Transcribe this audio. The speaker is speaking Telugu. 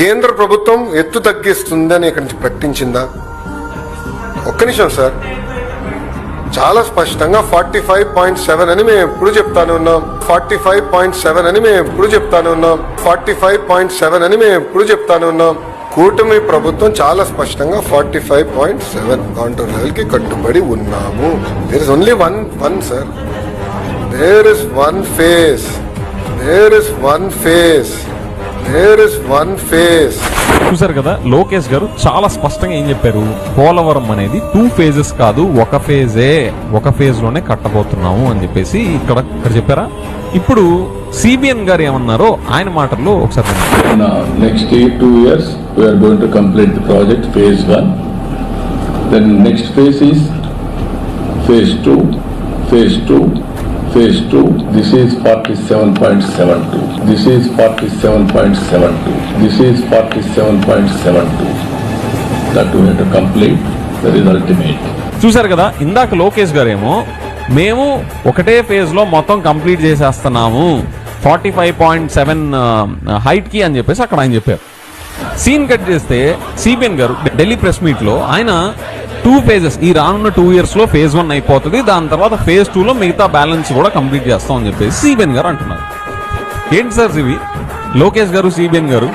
కేంద్ర ప్రభుత్వం ఎత్తు తగ్గిస్తుందని ఇక్కడి నుంచి ప్రకటించిందా ఒక్క నిమిషం సార్. చాలా స్పష్టంగా ఫార్టీ ఫైవ్ పాయింట్ సెవెన్ అని మేము ఎప్పుడు చెప్తానే ఉన్నాం. ఫార్టీ ఫైవ్ పాయింట్ సెవెన్ అని మేము ఎప్పుడు చెప్తానే ఉన్నాం. ఫార్టీ ఫైవ్ పాయింట్ సెవెన్ అని మేము ఎప్పుడు చెప్తానే ఉన్నాం. కూటమి ప్రభుత్వం చాలా స్పష్టంగా forty five point seven counter లెవెల్కి కట్టుబడి ఉన్నాము. There is only one one sir there is one phase there is one phase there is one phase చూసారు కదా లోకేష్ గారు చాలా స్పష్టంగా ఏం చెప్పారు పోలవరం అనేది టూ ఫేజెస్ కాదు ఒక ఫేజే ఒక ఫేజ్లోనే కట్టబోతున్నాము అని చెప్పేసి ఇక్కడ ఇక్కడ చెప్పారా ఇప్పుడు సిబిఎన్ గారు ఏమన్నారో ఆయన మాటల్లో ఒకసారి. In uh, next year, two years, we are going to complete the project, phase one. Then next phase is phase two this is forty seven point seven two this is forty seven point seven two this is forty seven point seven two that we to complete that ultimate చూసారు కదా ఇందాక లోకేష్ గారేమో మేము ఒకటే ఫేజ్లో మొత్తం కంప్లీట్ చేసేస్తున్నాము. ఫార్టీ ఫైవ్ పాయింట్ సెవెన్ హైట్కి అని చెప్పేసి అక్కడ ఆయన చెప్పారు. సీన్ కట్ చేస్తే సిబిఎన్ గారు ఢిల్లీ ప్రెస్ మీట్లో ఆయన టూ ఫేజెస్ ఈ రానున్న టూ ఇయర్స్లో ఫేజ్ వన్ అయిపోతుంది. దాని తర్వాత ఫేజ్ టూ లో మిగతా బ్యాలెన్స్ కూడా కంప్లీట్ చేస్తామని చెప్పేసి సిబిఎన్ గారు అంటున్నారు. ఏంటి సార్ ఇవి లోకేష్ గారు సిబిఎన్ గారు?